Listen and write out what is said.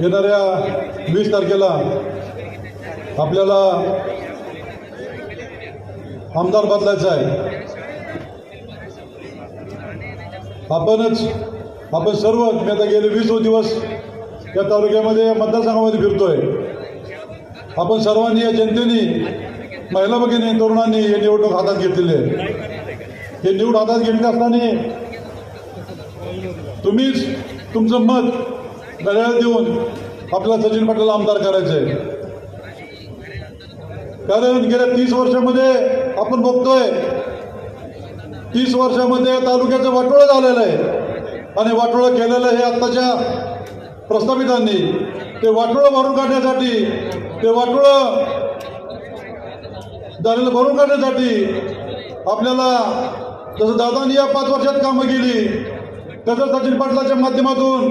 येणाऱ्या वीस तारखेला आपल्याला आमदार बदलायचा आहे. आपणच आपण सर्व मी आता गेले वीस दिवस या तालुक्यामध्ये मतदारसंघामध्ये फिरतोय. आपण सर्वांनी या जनतेने महिला भगिनी तरुणांनी हे निवडणूक हातात घेतलेली आहे. हे निवड हातात घेतली असताना तुम्हीच तुमचं मत घड्याळ देऊन आपला सचिन पाटील आमदार करायचे कारण गेल्या तीस वर्षामध्ये आपण बघतोय तीस वर्षामध्ये तालुक्याचं वाटोळं झालेलं आहे. आणि वाटोळं केलेलं हे आत्ताच्या प्रस्थापितांनी ते वाटोळं भरून काढण्यासाठी ते वाटोळं झालेलं भरून काढण्यासाठी आपल्याला जसं दादांनी या पाच वर्षात कामं केली तसं सचिन पाटलाच्या माध्यमातून